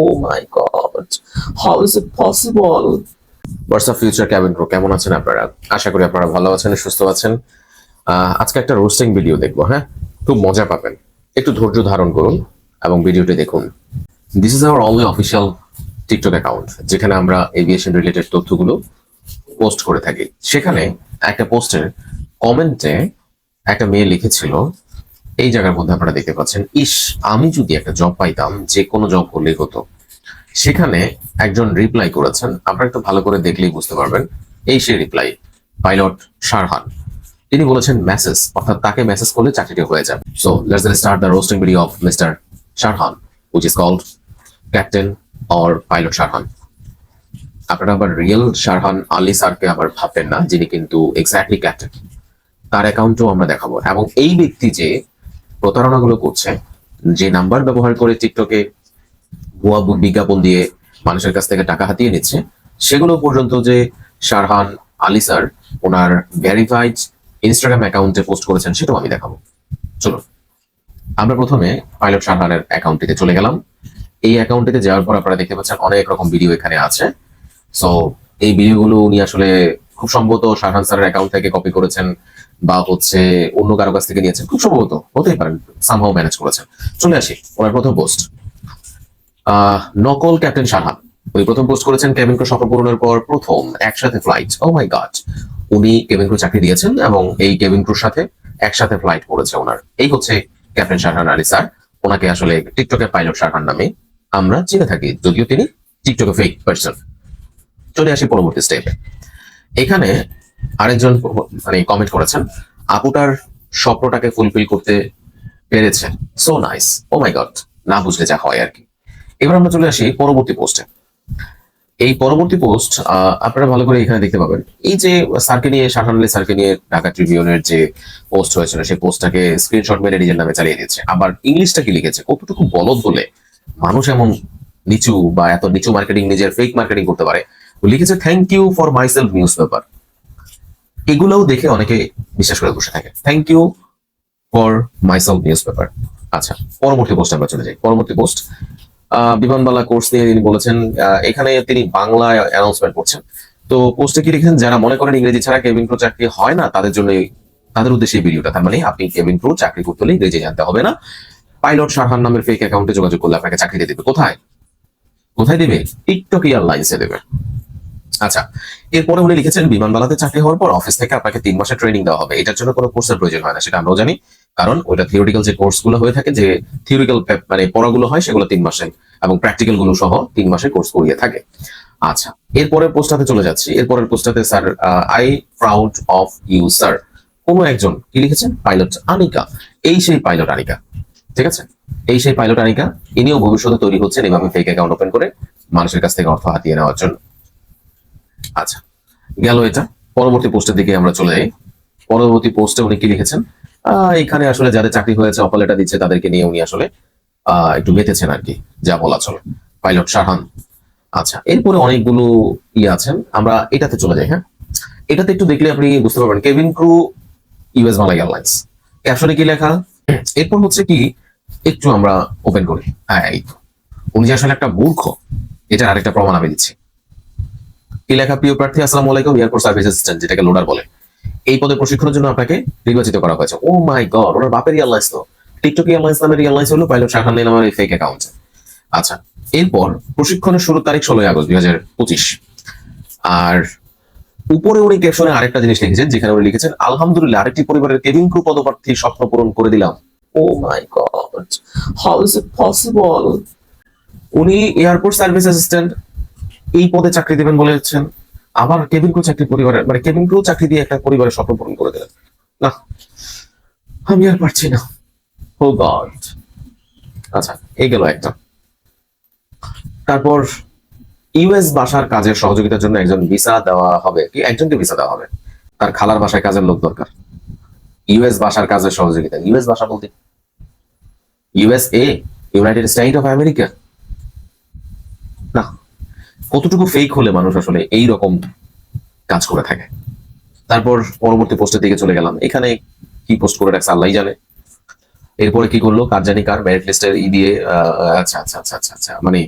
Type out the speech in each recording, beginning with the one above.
Oh my god. How is it possible? WhatsApp future cabin crew কেমন আছেন আপনারা? আশা করি আপনারা ভালো আছেন, সুস্থ আছেন। আজকে একটা রোস্টিং ভিডিও দেখব হ্যাঁ? খুব মজা পাবেন। একটু ধৈর্য ধারণ করুন এবং ভিডিওটি দেখুন। This is our only official TikTok account যেখানে আমরা এভিয়েশন রিলেটেড তথ্যগুলো পোস্ট করে থাকি। সেখানে একটা পোস্টের কমেন্টে একটা মেয়ে লিখেছিল এই জায়গার মধ্যে আপনারা দেখতে পাচ্ছেন, ইস, আমি যদি একটা জব পাইতাম, যে কোনো জব করলেই হতো। সেখানে একজন রিপ্লাই করেছেন, আপনারা একটু ভালো করে দেখলেই বুঝতে পারবেন। এই সেই রিপ্লাই পাইলট শারহান তিনি বলেছেন মেসেজ অর্থাৎ তাকে মেসেজ করলে চাকরিটি হয়ে যাবে। So let's start the roasting video of mister Sharhan which is called captain or pilot Sharhan আপনারা আবার রিয়েল শারহান আলী স্যারকে আবার ভাববেন না, যিনি কিন্তু এক্স্যাক্টলি ক্যাপ্টেন তার অ্যাকাউন্টও আমরা দেখাবো। এবং এই ব্যক্তি যে প্রতারণাগুলো করছে। যে নাম্বার ব্যবহার করে টিকটকে ভুয়া বিজ্ঞাপন দিয়ে মানুষের কাছ থেকে টাকা হাতিয়ে নিচ্ছে, সেগুলো পর্যন্ত যে শারহান আলী স্যার ওনার ভেরিফাইড ইনস্টাগ্রাম অ্যাকাউন্টে পোস্ট করেছেন সেটাও আমি দেখাবো। চলুন, আমরা প্রথমে পাইলট শারহানের অ্যাকাউন্টটিতে চলে গেলাম। এই অ্যাকাউন্টটিতে যাওয়ার পর আপনারা দেখতে পাচ্ছেন অনেক রকম ভিডিও এখানে আছে। সো এই ভিডিওগুলো উনি আসলে খুব সম্ভবত শাহরান স্যারের অ্যাকাউন্ট থেকে কপি করেছেন। বা হচ্ছে অন্য কারও কাছ থেকে নিয়েছেন, খুব সম্ভবত হতেই পারেন সামহাও ম্যানেজ করেছেন। চলে আসি, ওনার প্রথম পোস্ট নকল ক্যাপ্টেন সাহা উনি প্রথম পোস্ট করেছেন কেভিন ক্রু সফর পূরণের পর প্রথম, একসাথে ফ্লাইট ও মাই গড উনি কেভিন ক্রু চাকরি দিয়েছেন এবং এই ক্রুর সাথে একসাথে ফ্লাইট করেছে ওনার। এই হচ্ছে ক্যাপ্টেন শাহান আলী স্যার। ওনাকে আসলে টিকটকে পাইলট শাহান নামে আমরা চিনে থাকি, যদিও তিনি টিকটকে ফেক পার্সন চলে আসি পরবর্তী স্টেপে এখানে আরেকজন মানে কমেন্ট করেছেন, আপুটার স্বপ্নটাকে ফুলফিল করতে পেরেছে so nice oh my god না বুঝলে যা হয় আর কি। এবার আমরা চলে আসি পরবর্তী পোস্টে এই পরবর্তী পোস্ট আপনারা ভালো করে এখানে দেখতে পাবেন। এই যে স্যারকে নিয়ে শাহান আলী স্যারকে নিয়ে ঢাকা ট্রিবিউনের যে পোস্ট হয়েছিল সেই পোস্টটাকে স্ক্রিনশট মেরে নিজের নামে চালিয়ে দিচ্ছে আবার ইংলিশটা কি লিখেছে? কতটুকু বলদ বলে মানুষ এমন নিচু বা এত নিচু মার্কেটিং নিজের ফেক মার্কেটিং করতে পারে। লিখেছে thank you for myself newspaper এগুলোও দেখে অনেকে বিশ্বাস করে বসে থাকে। Thank you for myself newspaper আচ্ছা পরবর্তী পোস্ট আমরা চলে যাই। পরবর্তী পোস্ট বিমানবালা কোর্স নিয়ে তিনি বলেছেন এখানে তিনি বাংলায় অ্যানাউন্সমেন্ট করছেন। তো পোস্টে কি লিখেছেন? যারা মনে করেন ইংরেজি ছাড়া কেবিন ক্রু চাকরি হয় না, তাদের জন্য তাদের উদ্দেশ্যে এই ভিডিওটা তার মানে আপনি কেবিন ক্রু চাকরি করতে হলে ইংরেজি জানতে হবে না। পাইলট শারহান নামের ফেক অ্যাকাউন্টে যোগাযোগ করলে আপনাকে চাকরিতে দেবে। কোথায়? কোথায় দেবে? টিকটক এয়ারলাইন্সে দেবে। আচ্ছা এরপরে উনি লিখেছেন, বিমানবালাতে চাকরি হওয়ার পর অফিস থেকে আপনাকে তিন মাসের ট্রেনিং দেওয়া হবে। এটার জন্য কোনো কোর্সের প্রয়োজন হয় না, সেটা আমরাও জানি। কারণ ওইটা থিওরিটিক্যাল যে কোর্সগুলো হয়ে থাকে, যে থিওরিক্যাল মানে পড়াগুলো হয়, সেগুলো তিন মাসে এবং প্র্যাকটিক্যালগুলো সহ তিন মাসে কোর্স করিয়ে থাকে। আচ্ছা এরপরের পোস্টটাতে চলে যাচ্ছি। এরপরের পোস্টটাতে sir I proud of you sir কোনো একজন, কি লিখেছেন? পাইলট আনিকা এই সেই পাইলট আনিকা ঠিক আছে? এই সেই পাইলট আনিকা ইনিও ভবিষ্যতে তৈরি হচ্ছেন এভাবে ফেক অ্যাকাউন্ট ওপেন করে, মানুষের কাছ থেকে অর্থ হাতিয়ে নেওয়ার জন্য। আচ্ছা গেল এটা। পরবর্তী পোস্টের দিকে আমরা চলে যাই। পরবর্তী পোস্টে উনি কি লিখেছেন? এখানে আসলে যাদের চাকরি হয়েছে অফার লেটার দিচ্ছে, তাদেরকে নিয়ে উনি আসলে একটু মেতেছেন আর কি, যা বলা চলে। পাইলট শাহান। আচ্ছা এরপরে অনেকগুলো ইয়ে আছেন। আমরা এটাতে চলে যাই হ্যাঁ? এটাতে একটু দেখলে আপনি বুঝতে পারবেন। কেভিন ক্রু, ইউএস মালাই এয়ারলাইন্স। ক্যাপশনে কি লেখা? এরপর হচ্ছে কি, একটু আমরা ওপেন করি। হ্যাঁ উনি যে আসলে একটা মূর্খ, এটার আরেকটা প্রমাণ আমি দিচ্ছি। কি লেখা? প্রিয় প্রার্থী, আসসালামু আলাইকুম এয়ারপোর্ট সার্ভিস অ্যাসিস্ট্যান্ট যেটাকে লোডার বলে। এই পদে প্রশিক্ষণের জন্য আপনাকে নির্বাচিত করা হয়েছে। ও মাই গড ওনার বাপের এয়ারলাইন্স তো। টিকটক এয়ারলাইন্স নামের এয়ারলাইন্স হলো পাইলট শাখান নামের এই ফেক অ্যাকাউন্ট আচ্ছা এরপর প্রশিক্ষণের শুরু তারিখ ষোলোই আগস্ট দুই হাজার পঁচিশ। আর উপরে উনি ক্যাপশনে আরেকটা জিনিস লিখেছেন, যেখানে উনি লিখেছেন, আলহামদুলিল্লাহ, আরেকটি পরিবারের কেবিন ক্রু পদপ্রার্থী স্বপ্ন পূরণ করে দিলাম। ও my god how is it possible উনি এয়ারপোর্ট সার্ভিস অ্যাসিস্ট্যান্ট এই পদে চাকরি দেবেন বলেছেন আবার কেবিন ক্রু চাকরি পরিবারের মানে কেবিন ক্রু চাকরি দিয়ে একটা পরিবারের স্বপ্ন পূরণ করে দিলেন। না, আমি আর পারছি না। Oh god. আচ্ছা এই গেল একটা। তারপর ইউএস বাসার কাজের সহযোগিতার জন্য একজন ভিসা দেওয়া হবে। কি, একজনকে ভিসা দেওয়া হবে? তার খালার বাসায় কাজের লোক দরকার। ইউএস বাসার কাজের সহযোগিতা। ইউএস ভাষা বলতে? USA United State of America? না কতটুকু ফেক হলে মানুষ আসলে এই রকম কাজ করে থাকে? তারপর পরবর্তী পোস্টের দিকে চলে গেলাম। এখানে কি পোস্ট করে রাখছে আল্লাহ জানে। এরপরে কি করল? কার জানি কার মেরিট লিস্টের ই দিয়ে আচ্ছা আচ্ছা আচ্ছা আচ্ছা আচ্ছা মানে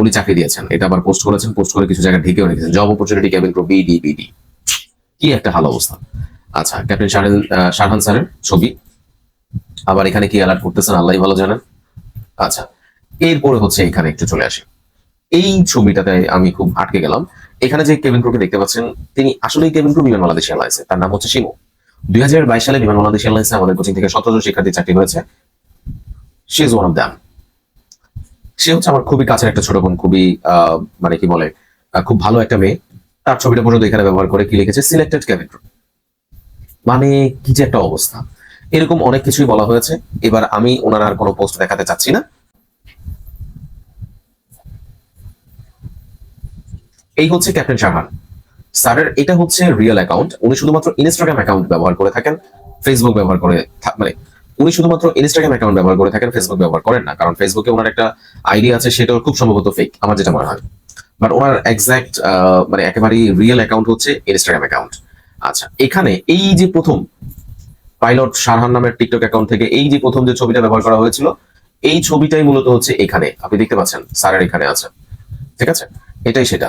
উনি চাকরি দিয়েছেন। এটা আবার পোস্ট করেছেন। পোস্ট করে কিছু জায়গায় ঢেকেও রেখেছেন। Job opportunity cabin crew BD BD কি একটা ভালো অবস্থা। আচ্ছা ক্যাপ্টেন শারহান শারহান স্যারের ছবি। আবার এখানে কি অ্যালার্ট করতেছেন? আল্লাহ ভালো জানেন। আচ্ছা এরপরে হচ্ছে এখানে একটু চলে আসি। এই ছবিটাতে আমি খুব আটকে গেলাম। এখানে যে কেবিন ক্রুকে দেখতে পাচ্ছেন, তিনি আসলেই কেবিন ক্রু বিমান বাংলাদেশ এয়ারলাইন্সে। তার নাম হচ্ছে শিমু। দুই সালে বিমান বাংলাদেশ এয়ারলাইন্সে আমাদের কোচিং থেকে সতেরো শিক্ষার্থী চাকরি হয়েছে। সে ওয়ান অফ দ্যাম সে হচ্ছে আমার খুবই কাছের একটা ছোট বোন, খুবই মানে কি বলে খুব ভালো একটা মেয়ে। তার ছবিটা পর্যন্ত এখানে ব্যবহার করে কি লিখেছে? সিলেক্টেড ক্যাবিন ক্রু মানে কি যে একটা অবস্থা। এরকম অনেক কিছুই বলা হয়েছে। এবার আমি ওনার আর কোনো পোস্ট দেখাতে চাচ্ছি না। এই হচ্ছে ক্যাপ্টেন শাহান স্যারের এটা হচ্ছে রিয়েল অ্যাকাউন্ট উনি শুধুমাত্র ইনস্টাগ্রাম অ্যাকাউন্ট ব্যবহার করে থাকেন ফেসবুক ব্যবহার করে মানে উনি শুধুমাত্র ইনস্টাগ্রাম অ্যাকাউন্ট ব্যবহার করে থাকেন ফেসবুক ব্যবহার করেন না। কারণ ফেসবুকে ওনার একটা আইডি আছে, সেটাও খুব সম্ভবত ফেক আমার যেটা মনে হয়। বাট ওনার এক্সাক্ট মানে একেবারেই রিয়েল অ্যাকাউন্ট হচ্ছে ইনস্টাগ্রাম অ্যাকাউন্ট আচ্ছা এখানে এই যে প্রথম পাইলট শারহান নামের টিকটক অ্যাকাউন্ট থেকে এই যে প্রথম যে ছবিটা ব্যবহার করা হয়েছিল, এই ছবিটাই মূলত হচ্ছে এখানে। আপনি দেখতে পাচ্ছেন স্যারের এখানে আছে। ঠিক আছে? এটাই সেটা।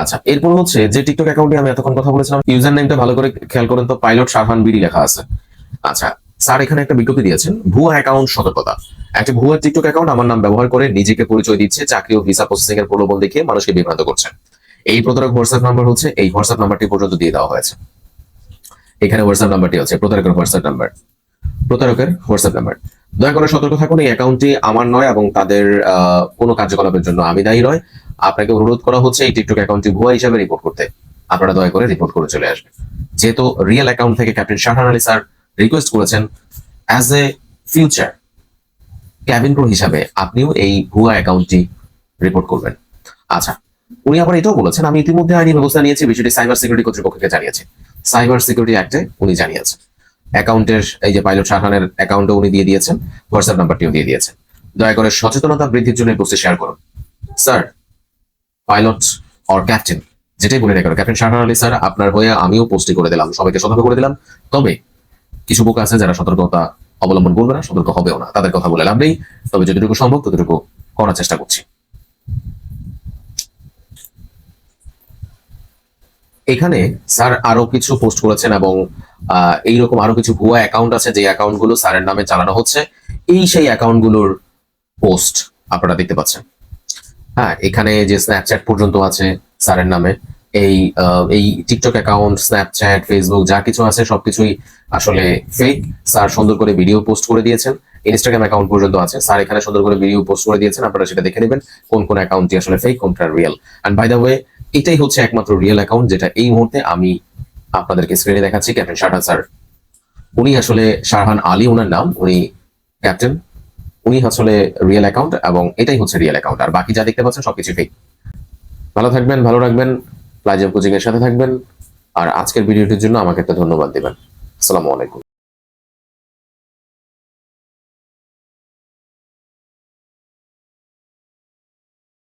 আচ্ছা এরপর হচ্ছে যে টিকটক অ্যাকাউন্টে আমি এতক্ষণ কথা বলেছিলাম ইউজার নেমটা ভালো করে খেয়াল করেন তো, পাইলট শাহান বিডি লেখা আছে। আচ্ছা স্যার, এখানে একটা বিজ্ঞপ্তি দিয়েছেন, ভুয়া অ্যাকাউন্ট সতর্কতা। একটা ভুয়া টিকটক অ্যাকাউন্ট আমার নাম ব্যবহার করে নিজেকে পরিচয় দিচ্ছে, চাকরি ও ভিসা প্রসেসিং এর প্রলোভন দেখিয়ে মানুষকে বিভ্রান্ত করছে। এই প্রতারক হোয়াটসঅ্যাপ নাম্বার হচ্ছে, এই হোয়াটসঅ্যাপ নাম্বারটি পর্যন্ত দিয়ে দেওয়া হয়েছে। এখানে হোয়াটসঅ্যাপ নাম্বারটি আছে, প্রতারকের হোয়াটসঅ্যাপ নাম্বার প্রতারকের হোয়াটসঅ্যাপ নাম্বার দয়া করে সতর্ক থাকুন, এই অ্যাকাউন্টটি আমার নয় এবং তাদের কোনো কার্যকলাপের জন্য আমি দায়ী নয়। আপনাকে অনুরোধ করা হচ্ছে এই টিকটক অ্যাকাউন্টটি ভুয়া হিসাবে রিপোর্ট করতে। আপনারা দয়া করে রিপোর্ট করে চলে আসবেন। যেহেতু রিয়েল অ্যাকাউন্ট থেকে captain Shahran Ali sir request করেছেন as a future cabin crew হিসাবে আপনিও এই ভুয়া অ্যাকাউন্টটি রিপোর্ট করবেন। আচ্ছা উনি আবার এটাও বলেছেন, আমি ইতিমধ্যে আইনি ব্যবস্থা নিয়েছি, বিষয়টি সাইবার সিকিউরিটি কর্তৃপক্ষকে জানিয়েছে। সাইবার সিকিউরিটি অ্যাক্টে উনি জানিয়েছেন। অ্যাকাউন্টের এই যে পাইলট শাহরানের অ্যাকাউন্টও উনি দিয়ে দিয়েছেন হোয়াটসঅ্যাপ নাম্বারটিও দিয়ে দিয়েছেন। দয়া করে সচেতনতা বৃদ্ধির জন্য পোস্টে শেয়ার করুন। স্যার পাইলট অর ক্যাপ্টেন যেটাই বলে কেন ক্যাপ্টেন শাহরান আলী স্যার আপনার হয়ে আমিও পোস্টই করে দিলাম, সবাইকে সতর্ক করে দিলাম। তবে কিছু বুক আছে যারা সতর্কতা অবলম্বন করবে না, সতর্ক হবেও না, তাদের কথা বলে লাভ নেই। তবে যতটুকু সম্ভব ততটুকু করার চেষ্টা করছি। এখানে স্যার আরও কিছু পোস্ট করেছেন এবং এইরকম আরও কিছু ভুয়া অ্যাকাউন্ট আছে যে অ্যাকাউন্টগুলো স্যারের নামে চালানো হচ্ছে, এই সেই অ্যাকাউন্টগুলোর পোস্ট আপনারা দেখতে পাচ্ছেন। হ্যাঁ এখানে যে স্ন্যাপচ্যাট পর্যন্ত আছে স্যারের নামে, এই এই টিকটক অ্যাকাউন্ট স্ন্যাপচ্যাট ফেসবুক যা কিছু আছে সবকিছুই আসলে ফেক স্যার সুন্দর করে ভিডিও পোস্ট করে দিয়েছেন। ইনস্টাগ্রাম অ্যাকাউন্ট পর্যন্ত আছে। স্যার এখানে সুন্দর করে ভিডিও পোস্ট করে দিয়েছেন। আপনারা সেটা দেখে নেবেন, কোন কোন অ্যাকাউন্টটি আসলে ফেক কোনটা real and by the way এটাই হচ্ছে একমাত্র রিয়েল অ্যাকাউন্ট যেটা এই মুহূর্তে আমি আপনাদেরকে স্ক্রিনে দেখাচ্ছি। ক্যাপ্টেন শারহান স্যার উনি আসলে শারহান আলী ওনার নাম। উনি ক্যাপ্টেন উনি আসলে রিয়েল অ্যাকাউন্ট এবং এটাই হচ্ছে রিয়েল অ্যাকাউন্ট আর বাকি যা দেখতে পাচ্ছেন সবকিছু ফেক ভালো থাকবেন, ভালো রাখবেন প্লাজম কোচিং এর সাথে থাকবেন। আর আজকের ভিডিওটির জন্য আমাকে একটা ধন্যবাদ দেবেন। আসসালামু আলাইকুম।